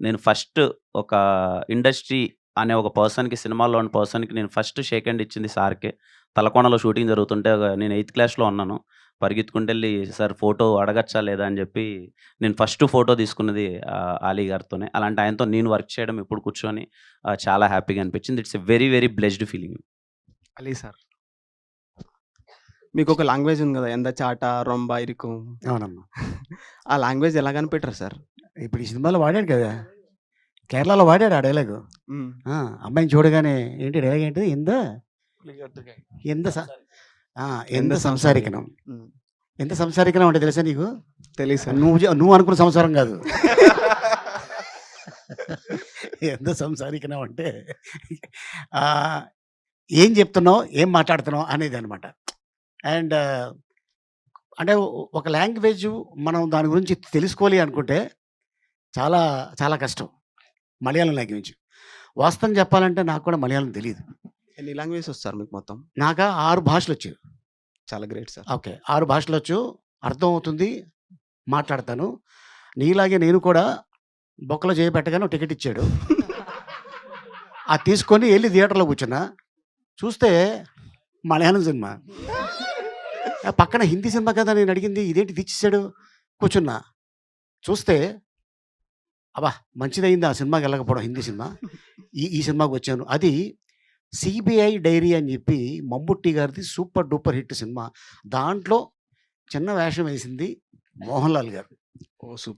నేను ఫస్ట్ ఒక ఇండస్ట్రీ అనే ఒక పర్సన్‌కి సినిమాలో ఉన్న పర్సన్‌కి నేను ఫస్ట్ షేక్ హ్యాండ్ ఇచ్చింది సార్‌కే. తలకోనలో షూటింగ్ జరుగుతుంటే ఒక నేను ఎయిత్ క్లాస్‌లో ఉన్నాను. పరిగెత్తుకుంటెళ్ళి సార్ ఫోటో అడగచ్చా లేదా అని చెప్పి నేను ఫస్ట్ ఫోటో తీసుకున్నది ఆలీ గారితోనే. అలాంటి ఆయనతో నేను వర్క్ చేయడం ఇప్పుడు కూర్చొని చాలా హ్యాపీగా అనిపించింది. It's a very very blessed feeling. Ali sir. మీకొక లాంగ్వేజ్ ఉంది గదా! ఎంద చాట, రొంబ, ఇరుకు. అవునమ్మా. ఆ లాంగ్వేజ్ ఎలా కనిపెట్టారు సార్? ఇప్పుడు ఈ సినిమాలో వాడాడు కదా! కేరళలో వాడాడు ఆ డైలాగు. అమ్మాయిని చూడగానే ఏంటి డైలాగ్ ఏంటిది? స ఆ! ఎంత సంసారికనం. ఎంత సంసారికనం అంటే తెలుసా నీకు? తెలీదు సార్. నువ్వు నువ్వు అనుకున్న సంసారం కాదు. ఎంత సంసారికనం అంటే ఏం చెప్తున్నావు? ఏం మాట్లాడుతున్నావు? అనేదనమాట. అండ్ అంటే ఒక లాంగ్వేజు మనం దాని గురించి తెలుసుకోవాలి అనుకుంటే చాలా చాలా కష్టం. మలయాళం లాంగ్వేజ్. వాస్తవం చెప్పాలంటే నాకు కూడా మలయాళం తెలీదు. ఎన్ని లాంగ్వేజెస్ వచ్చు సార్ మీకు మొత్తం? నాకా 6 భాషలొచ్చు. చాలా గ్రేట్ సార్. ఓకే. 6 భాషలొచ్చు. అర్థమవుతుంది. మాట్లాడతాను. నీలాగే నేను కూడా బొక్కలో చేయి పెట్టగానే ఓ టికెట్ ఇచ్చాడు. అది తీసుకొని ఎళ్ళి థియేటర్‌లో కూర్చున్నా. చూస్తే మలయాళం సినిమా. ఆ పక్కన హిందీ సినిమా కదా నేను అడిగింది. ఇదేంటి ఇది ఇచ్చేసాడు. కూర్చున్నా. చూస్తే అబ్బా! మంచిదైంది ఆ సినిమాకి వెళ్ళకపోవడం హిందీ సినిమా. ఈ ఈ సినిమాకి వచ్చాను అది సిబిఐ డైరీ' అని చెప్పి మమ్ముట్టి గారిది సూపర్ డూపర్ హిట్ సినిమా. దాంట్లో చిన్న వేషం వేసింది మోహన్ లాల్ గారు. ఓ సూపర్